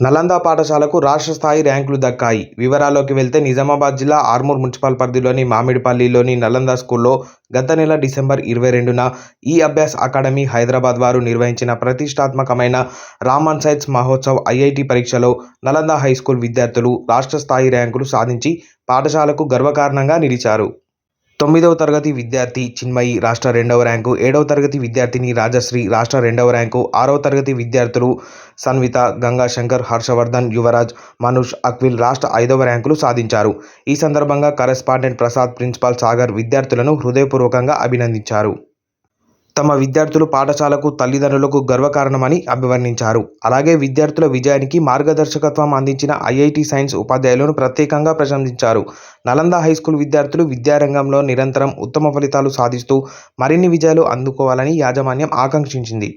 నలంద పాఠశాలకు రాష్ట్ర స్థాయి ర్యాంకులు దక్కాయి. వివరాల్లోకి వెళ్తే నిజామాబాద్ జిల్లా ఆర్మూర్ మున్సిపల్ పరిధిలోని మామిడిపల్లిలోని నలంద స్కూల్లో గత నెల డిసెంబర్ ఇరవై రెండున ఈ అభ్యాస్ అకాడమీ హైదరాబాద్ వారు నిర్వహించిన ప్రతిష్టాత్మకమైన రామన్ సైన్స్ మహోత్సవ్ ఐఐటి పరీక్షలో నలంద హైస్కూల్ విద్యార్థులు రాష్ట్ర స్థాయి ర్యాంకులు సాధించి పాఠశాలకు గర్వకారణంగా నిలిచారు. తొమ్మిదవ తరగతి విద్యార్థి చిన్మయి రాష్ట్ర రెండవ ర్యాంకు ఏడవ తరగతి విద్యార్థిని రాజశ్రీ రాష్ట్ర రెండవ ర్యాంకు ఆరవ తరగతి విద్యార్థులు సన్విత గంగాశంకర్ హర్షవర్ధన్ యువరాజ్ మనూష్ అక్విల్ రాష్ట్ర ఐదవ ర్యాంకులు సాధించారు. ఈ సందర్భంగా కరెస్పాండెంట్ ప్రసాద్ ప్రిన్సిపాల్ సాగర్ విద్యార్థులను హృదయపూర్వకంగా అభినందించారు. తమ విద్యార్థులు పాఠశాలకు తల్లిదండ్రులకు గర్వకారణమని అభివర్ణించారు. అలాగే విద్యార్థుల విజయానికి మార్గదర్శకత్వం అందించిన ఐఐటి సైన్స్ ఉపాధ్యాయులను ప్రత్యేకంగా ప్రశంసించారు. నలంద హైస్కూల్ విద్యార్థులు విద్యారంగంలో నిరంతరం ఉత్తమ ఫలితాలు సాధిస్తూ మరిన్ని విజయాలు అందుకోవాలని యాజమాన్యం ఆకాంక్షించింది.